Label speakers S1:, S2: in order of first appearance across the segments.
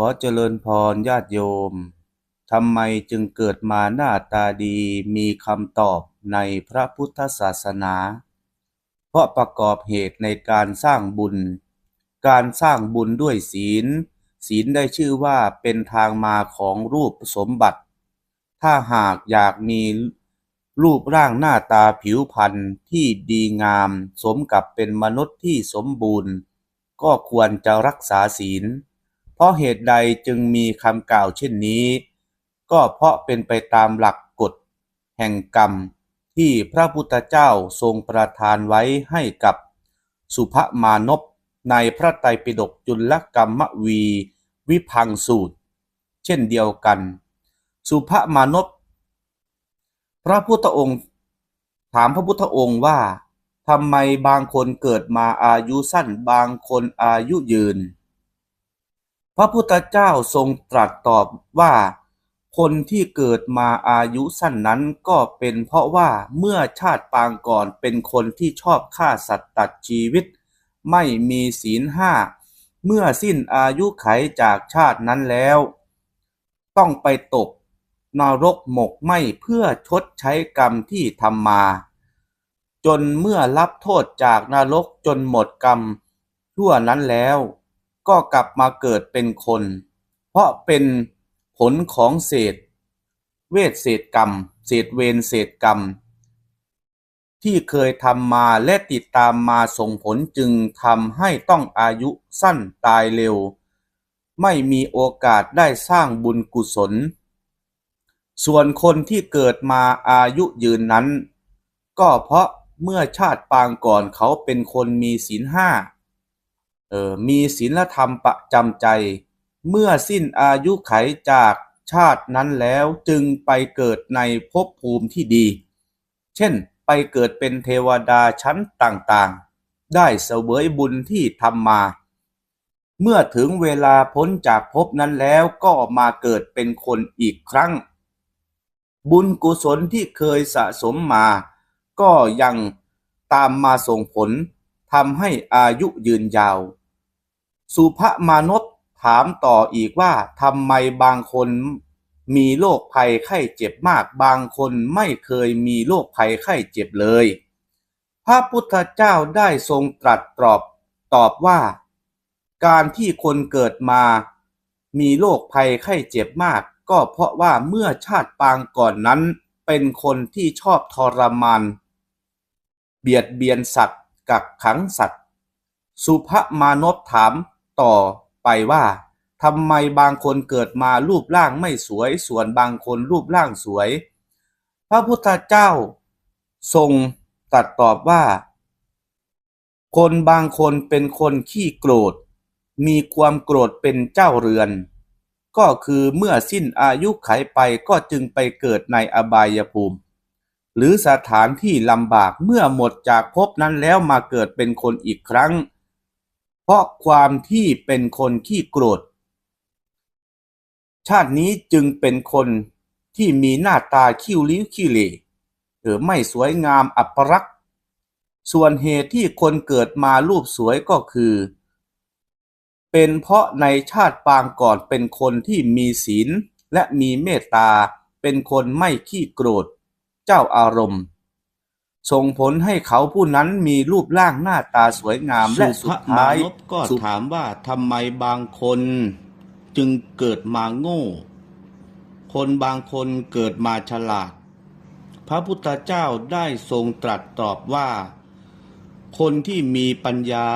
S1: ขอเจริญพรญาติโยม ทำไมจึงเกิดมาหน้าตาดีมีคำตอบในพระพุทธศาสนา เพราะประกอบเหตุในการสร้างบุญ การสร้างบุญด้วยศีล ศีลได้ชื่อว่าเป็นทางมาของรูปสมบัติ ถ้าหากอยากมีรูปร่างหน้าตาผิวพรรณที่ดีงาม สมกับเป็นมนุษย์ที่สมบูรณ์ ก็ควรจะรักษาศีล เพราะเหตุใดจึงมีคำกล่าวเช่นนี้ ก็เพราะเป็นไปตามหลักกฎ แห่งกรรมที่พระพุทธเจ้าทรงประทานไว้ให้กับสุภมานพในพระไตรปิฎกจุลกรรมวีวิพังสูตร เช่นเดียวกัน สุภมานพพระพุทธองค์ถามพระพุทธองค์ว่าทำไมบางคนเกิดมาอายุสั้นบางคนอายุยืน พระพุทธเจ้าทรงตรัสตอบว่า คนที่เกิดมาอายุสั้นนั้นก็เป็นเพราะว่าเมื่อชาติปางก่อนเป็นคนที่ชอบฆ่าสัตว์ตัดชีวิต ไม่มีศีลห้า เมื่อสิ้นอายุไขจากชาตินั้นแล้ว ต้องไปตกนรกหมกไหมเพื่อชดใช้กรรมที่ทำมา จนเมื่อรับโทษจากนรกจนหมดกรรมชั่วนั้นแล้ว ก็กลับมาเกิดเป็นคน เพราะเป็นผลของเศษ เวทเศษกรรม เศษเวรเศษกรรม ที่เคยทำมาและติดตามมาส่งผลจึงทำให้ต้องอายุสั้นตายเร็ว ไม่มีโอกาสได้สร้างบุญกุศล ส่วนคนที่เกิดมาอายุยืนนั้น ก็เพราะเมื่อชาติปางก่อนเขาเป็นคนมีศีลห้า มีศีลธรรมประจำใจ เมื่อสิ้นอายุไขจากชาตินั้นแล้วจึงไปเกิดในภพภูมิที่ดี เช่น ไปเกิดเป็นเทวดาชั้นต่างๆ ได้เสวยบุญที่ทำมา เมื่อถึงเวลาพ้นจากภพนั้นแล้วก็มาเกิดเป็นคนอีกครั้ง บุญกุศลที่เคยสะสมมา ก็ยังตามมาส่งผลทำให้อายุยืนยาว สุภมานพถามต่ออีกว่าทำไมบางคนมีโรคภัยไข้เจ็บมาก บางคนไม่เคยมีโรคภัยไข้เจ็บเลย พระพุทธเจ้าได้ทรงตรัสตอบตอบว่า การที่คนเกิดมา มีโรคภัยไข้เจ็บมาก ก็เพราะว่าเมื่อชาติปางก่อนนั้น เป็นคนที่ชอบทรมานเบียดเบียนสัตว์กักขังสัตว์ สุภมานพถาม ต่อไปว่าทำไมบางคนเกิดมารูปร่างไม่สวย ส่วนบางคนรูปร่างสวย พระพุทธเจ้า ทรงตรัสตอบว่า คนบางคนเป็นคนขี้โกรธ มีความโกรธเป็นเจ้าเรือน ก็คือเมื่อสิ้นอายุไขไปก็จึงไปเกิดในอบายภูมิ หรือสถานที่ลำบากเมื่อหมดจากภพนั้นแล้วมาเกิดเป็นคนอีกครั้ง เพราะความที่เป็นคนขี้โกรธ ชาตินี้จึงเป็นคนที่มีหน้าตาคิ้วลิ้วขี้เหร่หรือไม่สวยงามอัปรักษณ์ส่วนเหตุที่คนเกิดมารูปสวยก็คือ เป็นเพราะในชาติปางก่อนเป็นคนที่มีศีลและมีเมตตา เป็นคนไม่ขี้โกรธ เจ้าอารมณ์ ส่งผลให้เขาผู้นั้นมีรูปร่างหน้าตาสวยงามและสุดท้าย
S2: สุภมานพก็ถามว่าทำไมบางคนจึงเกิดมาโง่ คนบางคนเกิดมาฉลาด พระพุทธเจ้าได้ทรงตรัสตอบว่า คนที่มีปัญญา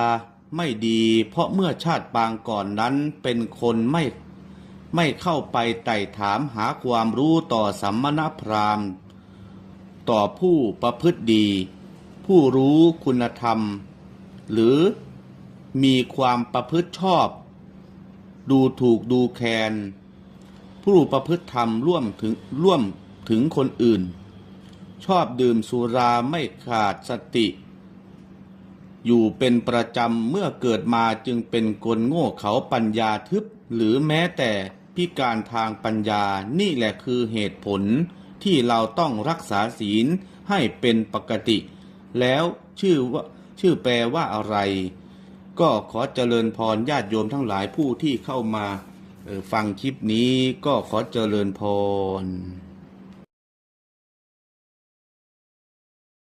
S2: ไม่ดี เพราะเมื่อชาติปางก่อนนั้นเป็นคนไม่ไม่เข้าไปไต่ถามหาความรู้ต่อสัมมณพราหมณ์ ต่อผู้ประพฤติดี ผู้รู้คุณธรรม หรือมีความประพฤติชอบ ดูถูกดูแคลนผู้ประพฤติธรรมร่วมถึงร่วมถึงคนอื่น ชอบดื่มสุราไม่ขาดสติ อยู่เป็นประจำเมื่อเกิดมาจึงเป็นคนโง่เขาปัญญาทึบ หรือแม้แต่พิการทางปัญญานี่แหละคือเหตุผล ที่เราต้องรักษาศีลให้เป็นปกติ แล้วชื่อว่าชื่อแปลว่าอะไร ก็ขอเจริญพรญาติโยมทั้งหลายผู้ที่เข้ามา
S1: ฟังคลิปนี้ก็ขอเจริญพร